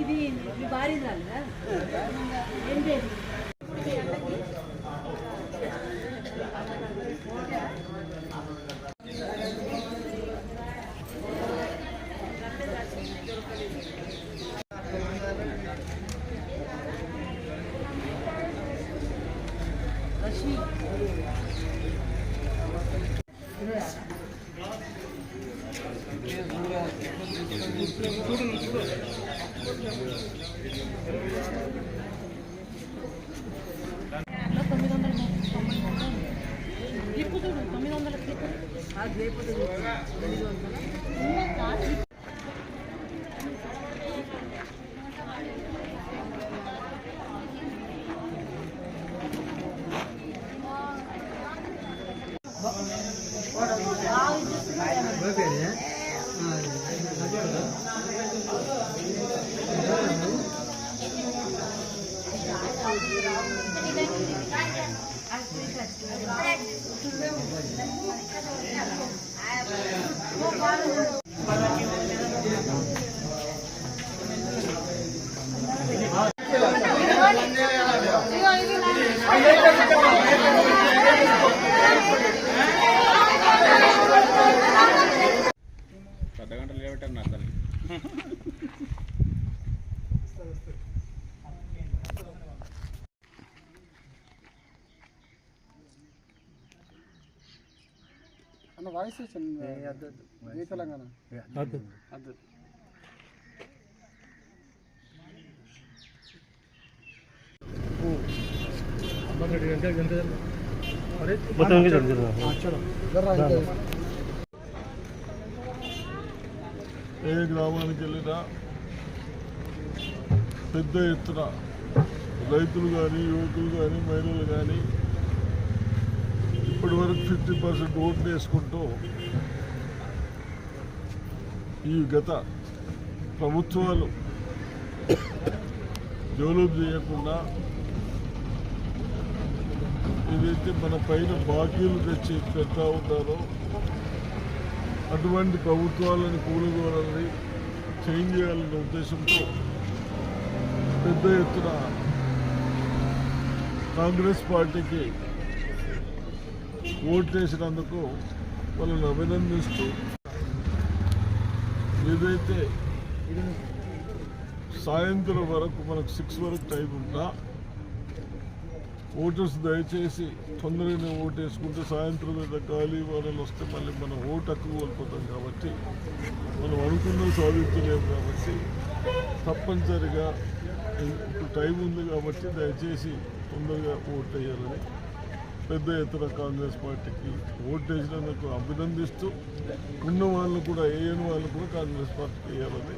ఇది భారీ రాదా ఏం పేరు Thank you. తొమ్మిది వందల తొంభై వందలు క్లిప్ చూడు తొమ్మిది వందల క్లిప్ ఉందా? పెద్ద గంటలు లేవటారు నా తల్లి. అన్న వాయిస్ వచ్చింది ఏ తెలంగాణ. అద్దు ఏ గ్రామానికి వెళ్ళినా పెద్ద ఎత్తున రైతులు కానీ యువకులు కానీ మహిళలు కానీ ఇప్పటి వరకు ఫిఫ్టీ పర్సెంట్ ఓట్లు వేసుకుంటూ ఈ గత ప్రభుత్వాలు డెవలప్ చేయకుండా ఏదైతే మన పైన బాకీలు తెచ్చి పెడతా ఉంటారో అటువంటి ప్రభుత్వాలను కూలగోలని చేంజ్ చేయాలనే ఉద్దేశంతో పెద్ద ఎత్తున కాంగ్రెస్ పార్టీకి ఓటేసినందుకు వాళ్ళని అభినందిస్తూ ఏదైతే సాయంత్రం వరకు మనకు సిక్స్ వరకు టైం ఉందా ఓటర్స్ దయచేసి తొందరగానే ఓటు వేసుకుంటే సాయంత్రం మీద గాలి వానలు వస్తే మళ్ళీ మనం ఓటు హక్కు కోల్పోతాం కాబట్టి మనం అనుకున్న సాధించలేము కాబట్టి తప్పనిసరిగా ఇప్పుడు టైం ఉంది కాబట్టి దయచేసి తొందరగా ఓటు వేయాలని పెద్ద ఎత్తున కాంగ్రెస్ పార్టీకి ఓటు వేసినందుకు అభినందిస్తూ ఉన్న వాళ్ళు కూడా వేయని వాళ్ళు కూడా కాంగ్రెస్ పార్టీకి వేయాలని